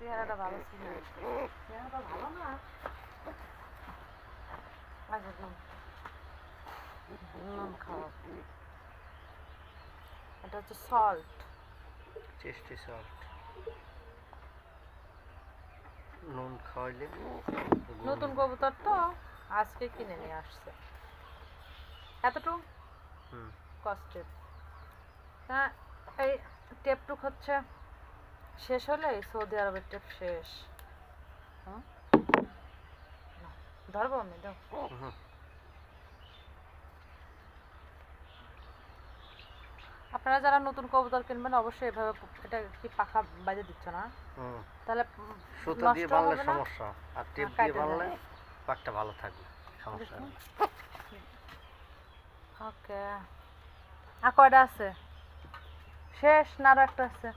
চেহারাটা ভালো ছিল। চেহারাটা ভালো না? আচ্ছা নুন খাওয়া এটা হচ্ছে সল্ট চেস্টে সল্ট নুন খাওয়াইলে নতুন কবুতর তো আজকে কিনে নিয়ে আসছে। এতটুকু? হুম। কষ্টের। হ্যাঁ এই টেপটুক হচ্ছে শেষ হলে সৌদি আরবের টেপ শেষ। ধরবো আমি দাও। আপনারা যারা নতুন কবুতর কিনবেন অবশ্যই এভাবে এটা কি পাখা বাইরে দিচ্ছ না? তাহলে সুতো দিয়ে বানলে সমস্যা আর টেপ দিয়ে যায়। বানলে পাকটা ভালো থাকবে সমস্যা ওকে। আর কয়টা আছে? শেষ না আরও একটা আছে?